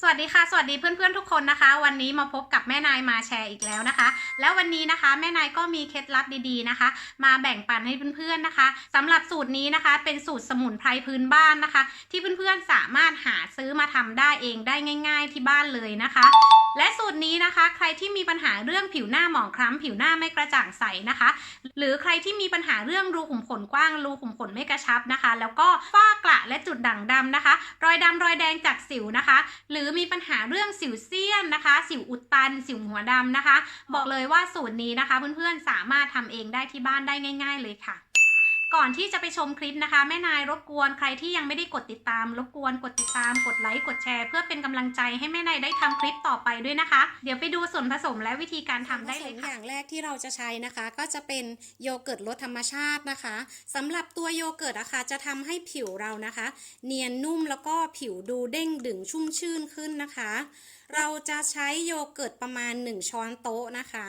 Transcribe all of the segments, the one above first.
สวัสดีค่ะ สวัสดีเพื่อนๆทุกคนนะคะ วันนี้มาพบกับแม่นายมาแชร์อีกแล้วนะคะ แล้ววันนี้นะคะ แม่นายก็มีเคล็ดลับดีๆนะคะ มาแบ่งปันให้เพื่อนๆนะคะสำหรับสูตรนี้นะคะ เป็นสูตรสมุนไพรพื้นบ้านนะคะ ที่เพื่อนๆสามารถหาซื้อมาทำได้เองได้ง่าย ๆ ที่บ้านเลยนะคะและสูตรนี้นะคะ ใครที่มีปัญหาเรื่องผิวหน้าหมองคล้ำผิวหน้าไม่กระจ่างใสนะคะ หรือใครที่มีปัญหาเรื่องรูขุมขนกว้างรูขุมขนไม่กระชับนะคะ แล้วก็ฝ้ากระและจุดด่างดำนะคะ รอยดำรอยแดงจากสิวนะคะ หรือือมีปัญหาเรื่องสิวเซียนนะคะ สิวอุดตัน สิวหัวดำนะคะ บอกเลยว่าสูตรนี้นะคะ เพื่อนๆสามารถทำเองได้ที่บ้านได้ง่าย ๆ เลยค่ะ ก่อนที่จะไปชมคลิปนะคะ แม่นายรบกวนใครที่ยังไม่ได้กดติดตาม รบกวนกดติดตาม กดไลค์กดแชร์ เพื่อเป็นกำลังใจให้แม่นายได้ทำคลิปต่อไปด้วยนะคะ เดี๋ยวไปดูส่วนผสมและวิธีการทำได้เลยส่วนผสมอย่างแรกที่เราจะใช้นะคะ ก็จะเป็นโยเกิร์ตรสธรรมชาตินะคะสำหรับตัวโยเกิร์ตนะคะจะทำให้ผิวเรานะคะ เนียนนุ่มแล้วก็ผิวดูเด้งดึงชุ่มชื่นขึ้นนะคะ เราจะใช้โยเกิร์ตประมาณ 1 ช้อนโต๊ะนะคะ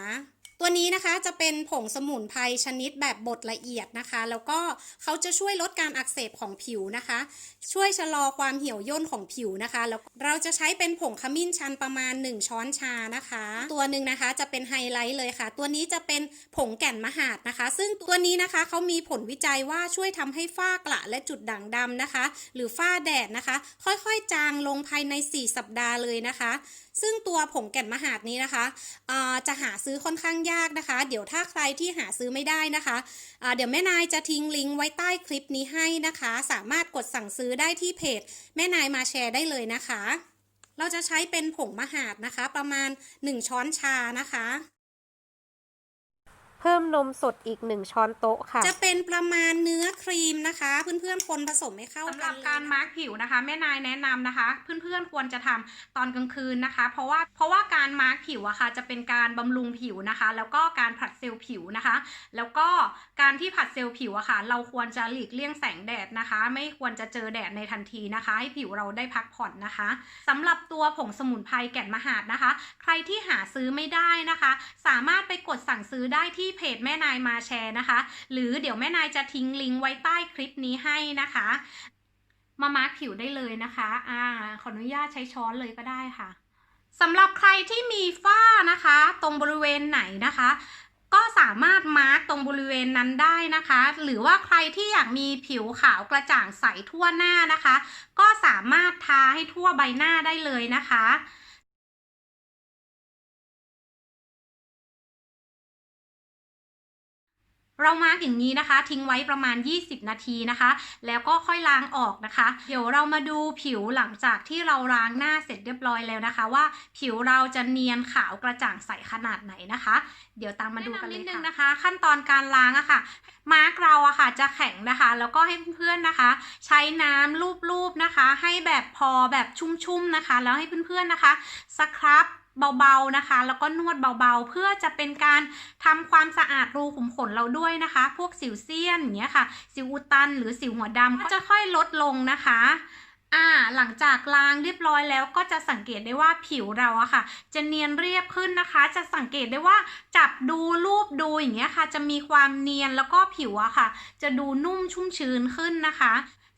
ตัวนี้นะคะจะเป็นผงสมุนไพรชนิดแบบบดละเอียดนะคะ แล้วก็เขาจะช่วยลดการอักเสบของผิวนะคะ ช่วยชะลอความเหี่ยวย่นของผิวนะคะ แล้วเราจะใช้เป็นผงขมิ้นชันประมาณ 1 ช้อนชานะคะ ตัวหนึ่งนะคะจะเป็นไฮไลท์เลยค่ะ ตัวนี้จะเป็นผงแก่นมหาดนะคะ ซึ่งตัวนี้นะคะเขามีผลวิจัยว่าช่วยทำให้ฝ้ากระและจุดด่างดำนะคะ หรือฝ้าแดดนะคะ ค่อยๆ จางลงภายใน 4 สัปดาห์เลยนะคะ ซึ่งตัวผงแก่นมหาดนี้นะคะจะหาซื้อค่อนข้างยากนะคะ เดี๋ยวถ้าใครที่หาซื้อไม่ได้นะคะะเดี๋ยวแม่นายจะทิ้งลิงก์ไว้ใต้คลิปนี้ให้นะคะ สามารถกดสั่งซื้อได้ที่เพจ แม่นายมาแชร์ได้เลยนะคะ เราจะใช้เป็นผงมหาดนะคะ ประมาณ 1 ช้อนชานะคะ พิ่มนมสดอีก 1 ช้อนโต๊ะค่ะ จะเป็นประมาณเนื้อครีมนะคะ เพื่อนๆคนผสมให้เข้าสำหกัรันบเลยการนะคะมาร์กผิวนะคะ แม่นายแนะนำนะคะ เพื่อนๆควรจะทำตอนกลางคืนนะคะ เพราะว่าเพราะว่าการมาร์กผิวอะค่ะ จะเป็นการบำรุงผิวนะคะ แล้วก็การผลัดเซลล์ผิวนะคะ แล้วก็การที่ผลัดเซลล์ผิวอะค่ะ เราควรจะหลีกเลี่ยงแสงแดดนะคะ ไม่ควรจะเจอแดดในทันทีนะคะ ให้ผิวเราได้พักผ่อนนะคะสำหรับตัวผงสมุนไพรแก่นมหาดนะคะ ใครที่หาซื้อไม่ได้นะคะ สามารถไปกดสั่งซื้อได้ที่เพจแม่นายมาแชร์นะคะ หรือเดี๋ยวแม่นายจะทิ้งลิงก์ไว้ใต้คลิปนี้ให้นะคะ มามาร์กผิวได้เลยนะคะอ่าขออนุญาตใช้ช้อนเลยก็ได้ค่ะสำหรับใครที่มีฝ้านะคะ ตรงบริเวณไหนนะคะ ก็สามารถมาร์กตรงบริเวณนั้นได้นะคะ หรือว่าใครที่อยากมีผิวขาวกระจ่างใสทั่วหน้านะคะ ก็สามารถทาให้ทั่วใบหน้าได้เลยนะคะ เรามาร์กอย่างนี้นะคะ ทิ้งไว้ประมาณ 20 นาทีนะคะ แล้วก็ค่อยล้างออกนะคะ เดี๋ยวเรามาดูผิวหลังจากที่เราล้างหน้าเสร็จเรียบร้อยแล้วนะคะ ว่าผิวเราจะเนียนขาวกระจ่างใสขนาดไหนนะคะ เดี๋ยวตามมาดูกันเลยค่ะนะคะ ขั้นตอนการล้างอะค่ะ มาร์กเราอะค่ะจะแข็งนะคะ แล้วก็ให้เพื่อนๆนะคะ ใช้น้ำลูบๆนะคะ ให้แบบพอแบบชุ่มๆนะคะ แล้วให้เพื่อนๆนะคะสครับ เบาๆนะคะ แล้วก็นวดเบาๆ เพื่อจะเป็นการทำความสะอาดรูขุมขนเราด้วยนะคะ พวกสิวเซียนอย่างเงี้ยค่ะ สิวอุดตันหรือสิวหัวดำก็จะค่อยลดลงนะคะอ่าหลังจากล้างเรียบร้อยแล้วก็จะสังเกตได้ว่าผิวเราอะค่ะ จะเนียนเรียบขึ้นนะคะ จะสังเกตได้ว่าจับดูรูปดูอย่างเงี้ยค่ะ จะมีความเนียนแล้วก็ผิวอะค่ะ จะดูนุ่มชุ่มชื้นขึ้นนะคะ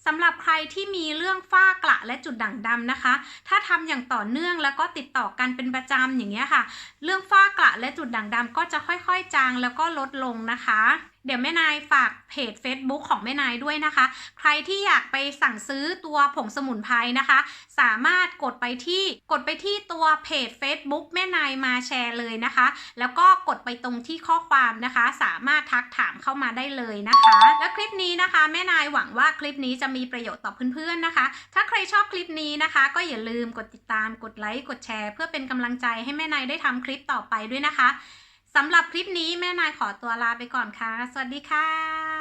สำหรับใครที่มีเรื่องฝ้ากระและจุดด่างดำนะคะ ถ้าทำอย่างต่อเนื่องแล้วก็ติดต่อกันเป็นประจำอย่างเงี้ยค่ะ เรื่องฝ้ากระและจุดด่างดำก็จะค่อยๆ จางแล้วก็ลดลงนะคะเดี๋ยวแม่นายฝากเพจ Facebook ของแม่นายด้วยนะคะ ใครที่อยากไปสั่งซื้อตัวผงสมุนไพรนะคะ สามารถกดไปที่กดไปที่ตัวเพจ Facebook แม่นายมาแชร์เลยนะคะ แล้วก็กดไปตรงที่ข้อความนะคะ สามารถทักถามเข้ามาได้เลยนะคะ และคลิปนี้นะคะ แม่นายหวังว่าคลิปนี้จะมีประโยชน์ต่อเพื่อนๆนะคะ ถ้าใครชอบคลิปนี้นะคะ ก็อย่าลืมกดติดตามกดไลค์กดแชร์ เพื่อเป็นกำลังใจให้แม่นายได้ทำคลิปต่อไปด้วยนะคะ สำหรับคลิปนี้แม่นายขอตัวลาไปก่อนค่ะ สวัสดีค่ะ